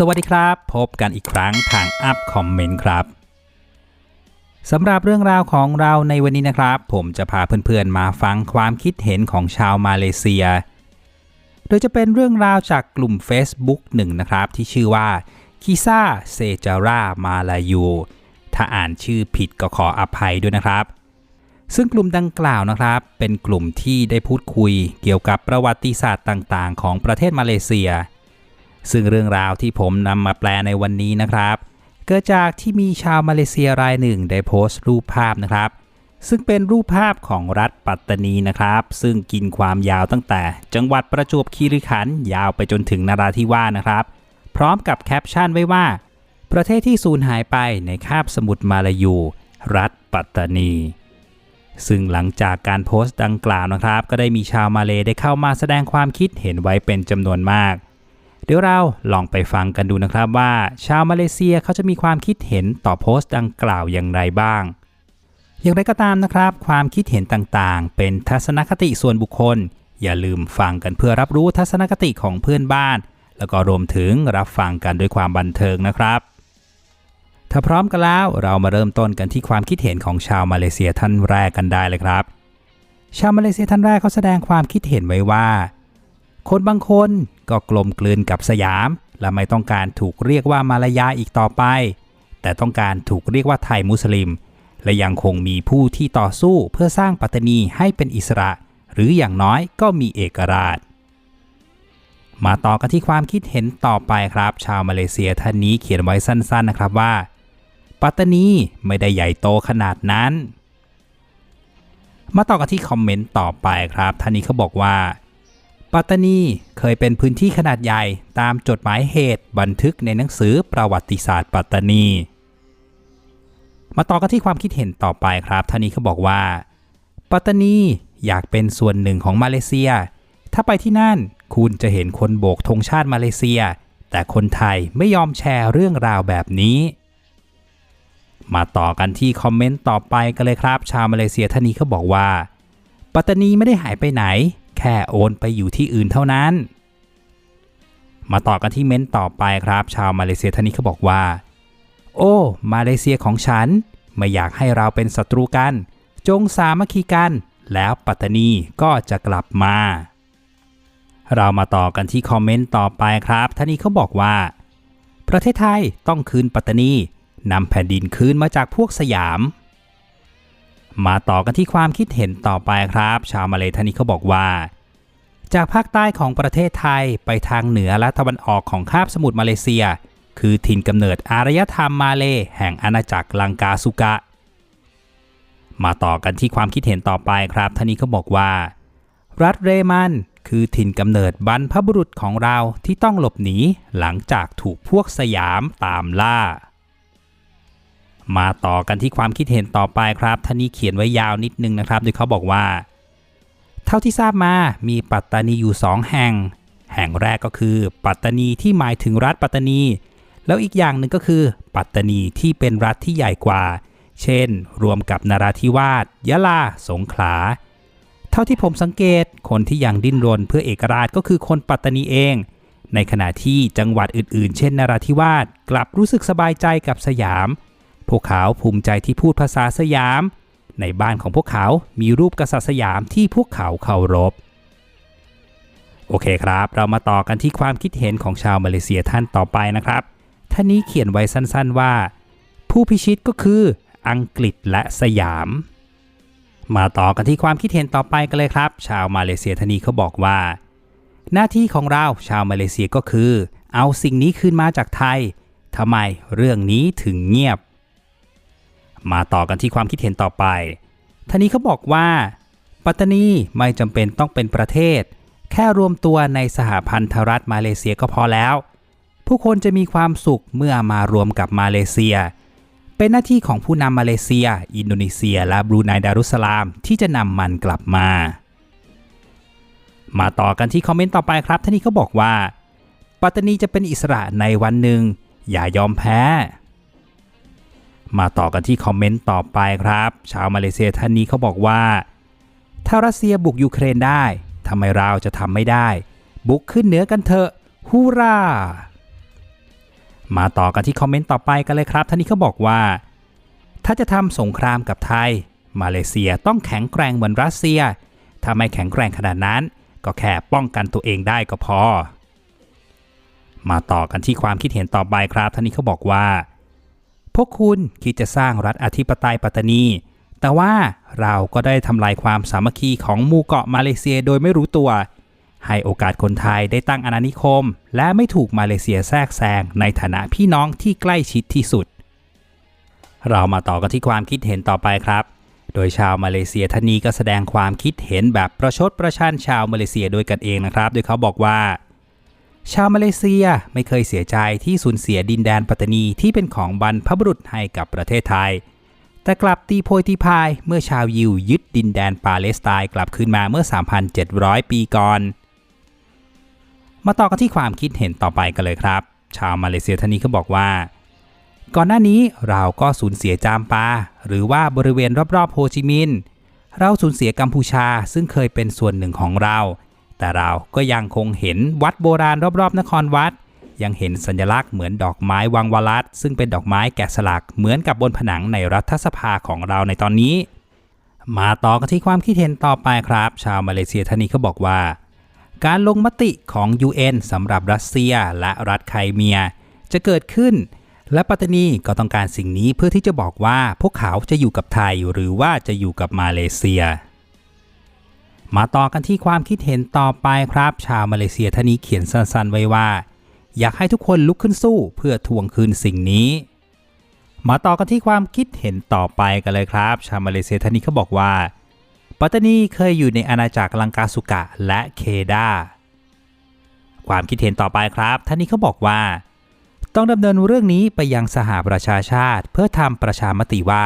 สวัสดีครับ พบกันอีกครั้งทางอัพคอมเมนต์ครับสำหรับเรื่องราวของเราในวันนี้นะครับ ผมจะพาเพื่อนๆมาฟังความคิดเห็นของชาวมาเลเซีย โดยจะเป็นเรื่องราวจากกลุ่ม Facebook หนึ่งนะครับ ที่ชื่อว่าคิซาเซจารามาลายูถ้าอ่านชื่อผิดก็ขออภัยด้วยนะครับ ซึ่งกลุ่มดังกล่าวนะครับ เป็นกลุ่มที่ได้พูดคุยเกี่ยวกับประวัติศาสตร์ต่างๆ ของประเทศมาเลเซีย ซึ่งเรื่องราวที่ผมนำมาแปลในวันนี้นะครับ เกิดจากที่มีชาวมาเลเซียรายหนึ่งได้โพสต์รูปภาพนะครับ ซึ่งเป็นรูปภาพของรัฐปัตตานีนะครับ ซึ่งกินความยาวตั้งแต่ จังหวัดประจวบคีรีขันธ์ยาวไปจนถึงนราธิวาสนะครับ พร้อมกับแคปชั่นไว้ว่า ประเทศที่สูญหายไปในคาบสมุทรมาลายู รัฐปัตตานีซึ่งหลังจากการโพสต์ดังกล่าวนะครับ ก็ได้มีชาวมาเลได้เข้ามาแสดงความคิดเห็นไว้เป็นจำนวนมาก เดี๋ยวเราลองไปฟังกันดูนะครับว่า ชาวมาเลเซียเขาจะมีความคิดเห็นต่อโพสต์ดังกล่าวอย่างไรบ้าง อย่างไรก็ตามนะครับ ความคิดเห็นต่างๆ เป็นทัศนคติส่วนบุคคล อย่าลืมฟังกันเพื่อรับรู้ทัศนคติของเพื่อนบ้าน แล้วก็รวมถึงรับฟังกันด้วยความบันเทิงนะครับ ถ้าพร้อมกันแล้วเรามาเริ่มต้นกันที่ความคิดเห็นของชาวมาเลเซียท่านแรกกันได้เลยครับ ชาวมาเลเซียท่านแรกเขาแสดงความคิดเห็นไว้ว่า คนบางคนก็กลมกลืนกับสยาม และไม่ต้องการถูกเรียกว่ามาลายาอีกต่อไป แต่ต้องการถูกเรียกว่าไทยมุสลิม และยังคงมีผู้ที่ต่อสู้เพื่อสร้างปัตตานีให้เป็นอิสระ หรืออย่างน้อยก็มีเอกราช มาต่อกันที่ความคิดเห็นต่อไปครับ ชาวมาเลเซียท่านนี้เขียนไว้สั้นๆนะครับว่า ปัตตานีไม่ได้ใหญ่โตขนาดนั้น มาต่อกันที่คอมเมนต์ต่อไปครับท่านนี้เขาบอกว่า ปัตตานีเคยเป็นพื้นที่ขนาดใหญ่ตามจดหมายเหตุบันทึกในหนังสือประวัติศาสตร์ปัตตานี มาต่อกันที่ความคิดเห็นต่อไปครับท่านนี้เขาบอกว่า ปัตตานีอยากเป็นส่วนหนึ่งของมาเลเซีย ถ้าไปที่นั่นคุณจะเห็นคนโบกธงชาติมาเลเซีย แต่คนไทยไม่ยอมแชร์เรื่องราวแบบนี้ มาต่อกันที่คอมเมนต์ต่อไปกันเลยครับ ชาวมาเลเซียท่านนี้เขาบอกว่า ปัตตานีไม่ได้หายไปไหน แค่โอนไปอยู่ที่อื่นเท่านั้น มาต่อกันที่เม้นต์ต่อไปครับ ชาวมาเลเซียท่านนี้เขาบอกว่า โอ้ มาเลเซียของฉัน ไม่อยากให้เราเป็นศัตรูกัน จงสามัคคีกัน แล้วปัตตานีก็จะกลับมา เรามาต่อกันที่คอมเมนต์ต่อไปครับท่านนี้เขาบอกว่า ประเทศไทยต้องคืนปัตตานีนำแผ่นดินคืนมาจากพวกสยาม มาต่อกันที่ความคิดเห็นต่อไปครับ ชาวมาเลท่านนี้เขาบอกว่า จากภาคใต้ของประเทศไทยไปทางเหนือและตะวันออกของคาบสมุทรมาเลเซีย คือถิ่นกำเนิดอารยธรรมมาเลแห่งอาณาจักรลังกาสุกะ มาต่อกันที่ความคิดเห็นต่อไปครับท่านนี้เขาบอกว่า รัฐเรมันคือถิ่นกำเนิดบรรพบุรุษของเราที่ต้องหลบหนีหลังจากถูกพวกสยามตามล่า มาต่อกันที่ความคิดเห็นต่อไปครับท่านนี้เขียนไว้ยาวนิดนึงนะครับโดยเขาบอกว่า เท่าที่ทราบมามีปัตตานีอยู่สองแห่ง แห่งแรกก็คือ ปัตตานีที่หมายถึงรัฐปัตตานี แล้วอีกอย่างหนึ่งก็คือ ปัตตานีที่เป็นรัฐที่ใหญ่กว่า เช่น รวมกับนราธิวาสยะลา สงขลา เท่าที่ผมสังเกตคนที่ยังดิ้นรนเพื่อเอกราชก็คือคนปัตตานีเองในขณะที่จังหวัดอื่นๆ เช่นนราธิวาสกลับรู้สึกสบายใจกับสยาม พวกเขาภูมิใจที่พูดภาษาสยาม ในบ้านของพวกเขา มีรูปกษัตริย์สยามที่พวกเขาเคารพ โอเคครับ เรามาต่อกันที่ความคิดเห็นของชาวมาเลเซียท่านต่อไปนะครับ ท่านนี้เขียนไว้สั้นๆว่า ผู้พิชิตก็คืออังกฤษและสยาม มาต่อกันที่ความคิดเห็นต่อไปกันเลยครับ ชาวมาเลเซียท่านนี้เขาบอกว่า หน้าที่ของเราชาวมาเลเซียก็คือ เอาสิ่งนี้คืนมาจากไทยทำไมเรื่องนี้ถึงเงียบ มาต่อกันที่ความคิดเห็นต่อไปท่านนี้เขาบอกว่า ปัตตานีไม่จำเป็นต้องเป็นประเทศ แค่รวมตัวในสหพันธรัฐมาเลเซียก็พอแล้ว ผู้คนจะมีความสุขเมื่อมารวมกับมาเลเซีย เป็นหน้าที่ของผู้นำมาเลเซีย อินโดนีเซีย และบรูไนดารุสลามที่จะนำมันกลับมา มาต่อกันที่คอมเมนต์ต่อไปครับท่านนี้เขาบอกว่า ปัตตานีจะเป็นอิสระในวันหนึ่งอย่ายอมแพ้ มาต่อกันที่คอมเมนต์ต่อไปครับ ชาวมาเลเซียท่านนี้เขาบอกว่า ถ้ารัสเซียบุกยูเครนได้ทำไมเราจะทำไม่ได้ บุกขึ้นเหนือกันเถอะฮูรามาต่อกันที่คอมเมนต์ต่อไปกันเลยครับท่านนี้เขาบอกว่า ถ้าจะทำสงครามกับไทย มาเลเซียต้องแข็งแกร่งเหมือนรัสเซียถ้าไม่แข็งแกร่งขนาดนั้น ก็แค่ป้องกันตัวเองได้ก็พอ มาต่อกันที่ความคิดเห็นต่อไปครับท่านนี้เขาบอกว่า พวกคุณคิดจะสร้างรัฐอธิปไตยปัตตานี แต่ว่าเราก็ได้ทำลายความสามัคคีของหมู่เกาะมาเลเซียโดยไม่รู้ตัว ให้โอกาสคนไทยได้ตั้งอาณานิคม และไม่ถูกมาเลเซียแทรกแซงในฐานะพี่น้องที่ใกล้ชิดที่สุด เรามาต่อกันที่ความคิดเห็นต่อไปครับ โดยชาวมาเลเซียท่านนี้ก็แสดงความคิดเห็นแบบประชดประชันชาวมาเลเซียโดยกันเองนะครับ โดยเขาบอกว่า ชาวมาเลเซียไม่เคยเสียใจที่สูญเสียดินแดนปัตตานีที่เป็นของบรรพบุรุษให้กับประเทศไทย แต่กลับตีโพยตีพายเมื่อชาวยิวยึดดินแดนปาเลสไตน์กลับคืนมาเมื่อ 3,700 ปีก่อน มาต่อกันที่ความคิดเห็นต่อไปกันเลยครับ ชาวมาเลเซียท่านนี้ก็บอกว่า ก่อนหน้านี้เราก็สูญเสียจามปา หรือว่าบริเวณรอบๆโฮจิมินห์เราสูญเสียกัมพูชาซึ่งเคยเป็นส่วนหนึ่งของเรา แต่เราก็ยังคงเห็นวัดโบราณรอบๆ นครวัด ยังเห็นสัญลักษณ์เหมือนดอกไม้วังวลัดซึ่งเป็นดอกไม้แกะสลักเหมือนกับบนผนังในรัฐสภาของเราในตอนนี้ มาต่อกันที่ความคิดเห็นต่อไปครับ ชาวมาเลเซียท่านนี้ก็บอกว่า การลงมติของ UN สำหรับรัสเซียและรัฐไครเมีย จะเกิดขึ้น และปัตตานีก็ต้องการสิ่งนี้เพื่อที่จะบอกว่าพวกเขาจะอยู่กับไทยหรือว่าจะอยู่กับมาเลเซีย มาต่อกันที่ความคิดเห็นต่อไปครับ ชาวมาเลเซียท่านนี้เขียนสั้นๆไว้ว่า อยากให้ทุกคนลุกขึ้นสู้เพื่อทวงคืนสิ่งนี้ มาต่อกันที่ความคิดเห็นต่อไปกันเลยครับ ชาวมาเลเซียท่านนี้เขาบอกว่า ปัตตานีเคยอยู่ในอาณาจักรลังกาสุกะและเคดาความคิดเห็นต่อไปครับท่านนี้เขาบอกว่า ต้องดำเนินเรื่องนี้ไปยังสหประชาชาติ เพื่อทำประชามติว่า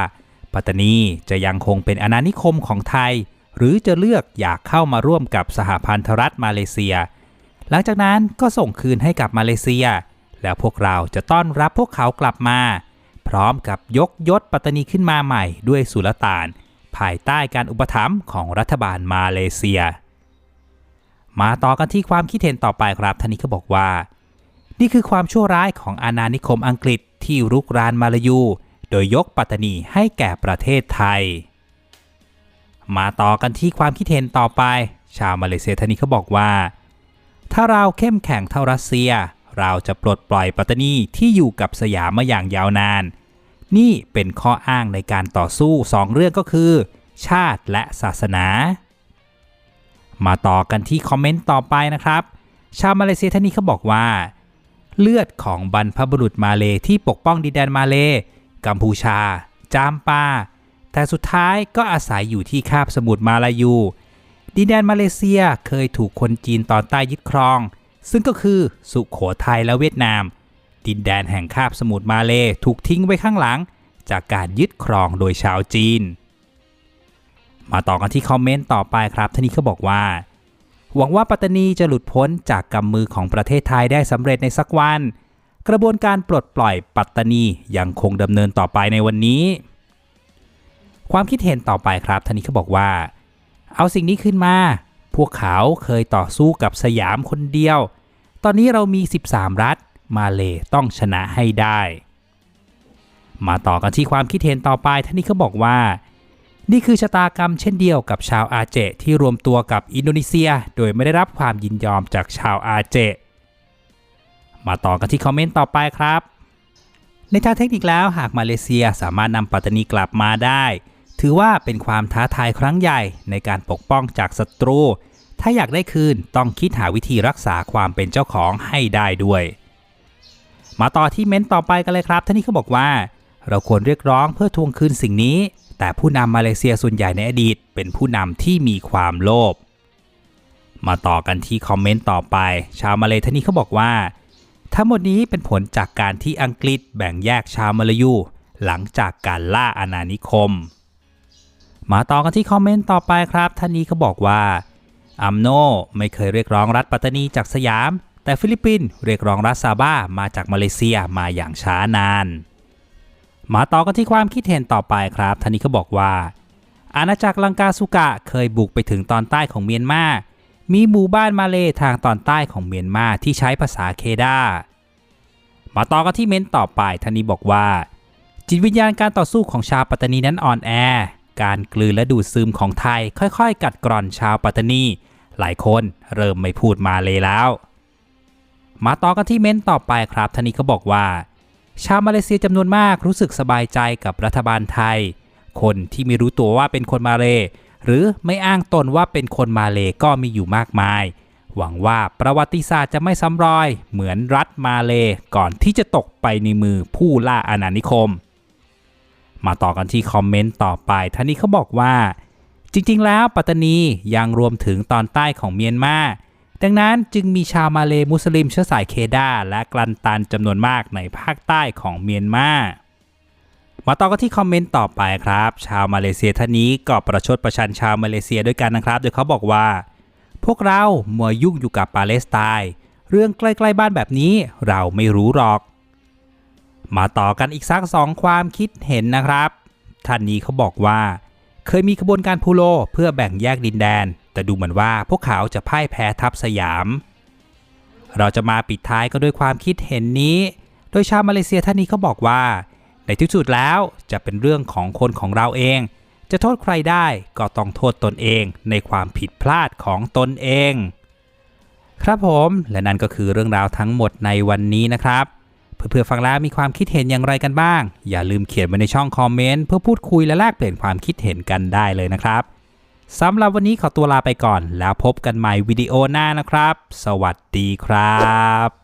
ปัตตานีจะยังคงเป็นอาณานิคมของไทย หรือจะเลือกอยากเข้ามาร่วมกับสหพันธรัฐมาเลเซีย หลังจากนั้นก็ส่งคืนให้กับมาเลเซีย แล้วพวกเราจะต้อนรับพวกเขากลับมา พร้อมกับยกยศปัตตานีขึ้นมาใหม่ด้วยสุลต่าน ภายใต้การอุปถัมภ์ของรัฐบาลมาเลเซีย มาต่อกันที่ความคิดเห็นต่อไปครับท่านนี้ก็บอกว่า นี่คือความชั่วร้ายของอาณานิคมอังกฤษที่รุกรานมาลายู โดยยกปัตตานีให้แก่ประเทศไทย มาต่อกันที่ความคิดเห็นต่อไป ชาวมาเลเซียท่านนี้เขาบอกว่า ถ้าเราเข้มแข็งเท่ารัสเซีย เราจะปลดปล่อยปัตตานีที่อยู่กับสยามมาอย่างยาวนาน นี่เป็นข้ออ้างในการต่อสู้สองเรื่องก็คือ ชาติและศาสนา มาต่อกันที่คอมเมนต์ต่อไปนะครับ ชาวมาเลเซียท่านนี้เขาบอกว่า เลือดของบรรพบุรุษมาเลที่ปกป้องดินแดนมาเลกัมพูชา จามปา แต่สุดท้ายก็อาศัยอยู่ที่คาบสมุทรมาลายู ดินแดนมาเลเซียเคยถูกคนจีนตอนใต้ยึดครอง ซึ่งก็คือสุขโขทัยและเวียดนาม ดินแดนแห่งคาบสมุทรมาเลถูกทิ้งไว้ข้างหลัง จากการยึดครองโดยชาวจีน มาต่อกันที่คอมเมนต์ต่อไปครับท่านนี้เขาบอกว่า หวังว่าปัตตานีจะหลุดพ้นจากกำมือของประเทศไทยได้สำเร็จในสักวัน กระบวนการปลดปล่อยปัตตานียังคงดำเนินต่อไปในวันนี้ ความคิดเห็นต่อไปครับท่านนี้เขาบอกว่า เอาสิ่งนี้ขึ้นมา พวกเขาเคยต่อสู้กับสยามคนเดียว ตอนนี้เรามี 13 รัฐ มาเลต้องชนะให้ได้ มาต่อกันที่ความคิดเห็นต่อไปท่านนี้เขาบอกว่า นี่คือชะตากรรมเช่นเดียวกับชาวอาเจที่รวมตัวกับอินโดนีเซีย โดยไม่ได้รับความยินยอมจากชาวอาเจ มาต่อกันที่คอมเมนต์ต่อไปครับในทางเทคนิคแล้วหากมาเลเซียสามารถนำปัตตานีกลับมาได้ ถือว่าเป็นความท้าทายครั้งใหญ่ในการปกป้องจากศัตรู ถ้าอยากได้คืนต้องคิดหาวิธีรักษาความเป็นเจ้าของให้ได้ด้วย มาต่อที่เม้นต์ต่อไปกันเลยครับท่านนี้เขาบอกว่า เราควรเรียกร้องเพื่อทวงคืนสิ่งนี้ แต่ผู้นำมาเลเซียส่วนใหญ่ในอดีต เป็นผู้นำที่มีความโลภมาต่อกันที่คอมเมนต์ต่อไป ชาวมาเลท่านนี้เขาบอกว่า ทั้งหมดนี้เป็นผลจากการที่อังกฤษแบ่งแยกชาวมาลายู หลังจากการล่าอาณานิคม มาต่อกันที่คอมเมนต์ต่อไปครับ ท่านนี้เขาบอกว่าอัมโนไม่เคยเรียกร้องรัฐปัตตานีจากสยาม แต่ฟิลิปปินส์เรียกร้องรัฐซาบ้ามาจากมาเลเซียมาอย่างช้านาน มาต่อกันที่ความคิดเห็นต่อไปครับท่านนี้เขาบอกว่า อาณาจักรลังกาสุกะเคยบุกไปถึงตอนใต้ของเมียนมา มีหมู่บ้านมาเลทางตอนใต้ของเมียนมาที่ใช้ภาษาเคดามาต่อกันที่เม้นต่อไปท่านนี้บอกว่า จิตวิญญาณการต่อสู้ของชาวปัตตานีนั้นอ่อนแอ การกลืนและดูดซึมของไทยค่อยๆ กัดกร่อนชาวปัตตานี หลายคนเริ่มไม่พูดมาเลยแล้ว มาต่อกันที่เม้นต่อไปครับท่านี้ก็บอกว่า ชาวมาเลเซียจำนวนมากรู้สึกสบายใจกับรัฐบาลไทย คนที่ไม่รู้ตัวว่าเป็นคนมาเล หรือไม่อ้างตนว่าเป็นคนมาเลก็มีอยู่มากมาย หวังว่าประวัติศาสตร์จะไม่ซ้ำรอย เหมือนรัฐมาเลก่อนที่จะตกไปในมือผู้ล่าอาณานิคม มาต่อกันที่คอมเมนต์ต่อไปท่านนี้เขาบอกว่า จริงๆ แล้วปัตตานียังรวมถึงตอนใต้ของเมียนมาดังนั้นจึงมีชาวมาเลมุสลิมเชื้อสายเคดาและกลันตันจำนวนมากในภาคใต้ของเมียนมามาต่อกันที่คอมเมนต์ต่อไปครับ ชาวมาเลเซียท่านนี้ก็ประชดประชันชาวมาเลเซียด้วยกันนะครับ โดยเขาบอกว่า พวกเรามัวยุ่งอยู่กับปาเลสไตน์เรื่องใกล้ๆบ้านแบบนี้เราไม่รู้หรอก มาต่อกันอีกสักสองความคิดเห็นนะครับ ท่านนี้เขาบอกว่า เคยมีขบวนการพูโลเพื่อแบ่งแยกดินแดน แต่ดูเหมือนว่าพวกเขาจะพ่ายแพ้ทัพสยาม เราจะมาปิดท้ายก็ด้วยความคิดเห็นนี้ โดยชาวมาเลเซียท่านนี้เขาบอกว่า ในที่สุดแล้วจะเป็นเรื่องของคนของเราเอง จะโทษใครได้ก็ต้องโทษตนเองในความผิดพลาดของตนเอง ครับผมและนั่นก็คือเรื่องราวทั้งหมดในวันนี้นะครับ เพื่อๆฟังแล้วมีความคิดเห็นอย่างไรกันบ้าง อย่าลืมเขียนไว้ในช่องคอมเมนต์เพื่อพูดคุยและแลกเปลี่ยนความคิดเห็นกันได้เลยนะครับสำหรับวันนี้ขอตัวลาไปก่อน แล้วพบกันใหม่วิดีโอหน้านะครับ สวัสดีครับ